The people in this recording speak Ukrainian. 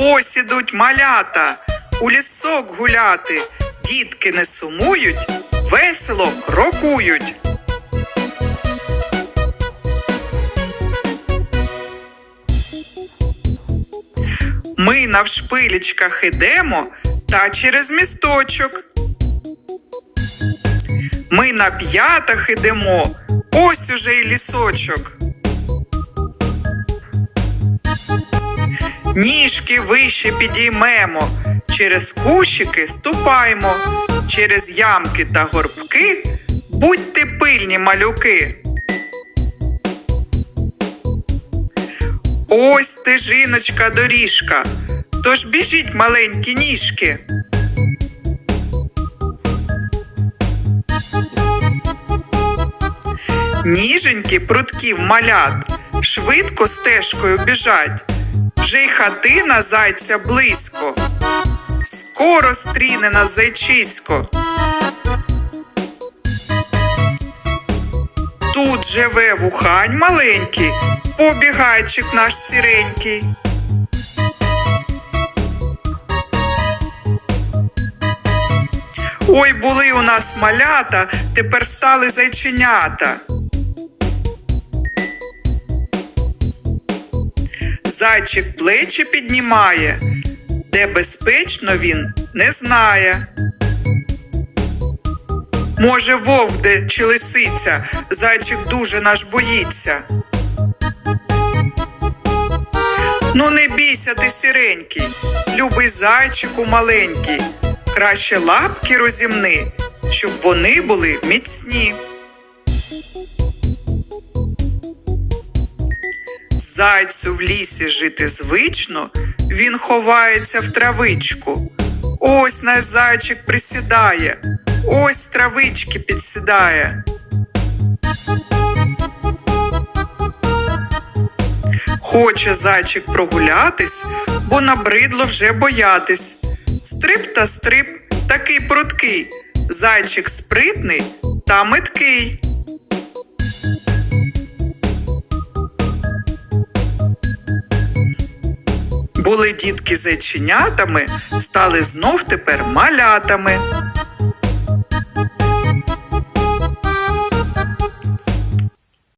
Ось ідуть малята у лісок гуляти. Дітки не сумують, весело крокують. Ми навшпилічках ідемо та через місточок. Ми на п'ятах ідемо, ось уже й лісочок. Ніжки вище підіймемо, через кущики ступаймо, через ямки та горбки будьте пильні малюки. Ось стежиночка доріжка, тож біжіть маленькі ніжки. Ніженькі прутків малят, швидко стежкою біжать, вже й хатина зайця близько, скоро стріне нас зайчисько. Тут живе вухань маленький, побігайчик наш сіренький. Ой, були у нас малята, тепер стали зайченята. Зайчик плечі піднімає, де безпечно він не знає. Може, вовк де чи лисиця, зайчик дуже наш боїться. Ну не бійся ти сіренький, любий зайчику маленький, краще лапки розімни, щоб вони були міцні. Зайцю в лісі жити звично, він ховається в травичку. Ось наш зайчик присідає, ось травички підсідає. Хоче зайчик прогулятись, бо набридло вже боятись. Стрип та стрип такий пруткий, зайчик спритний та меткий. Були дітки зайченятами, стали знов тепер малятами.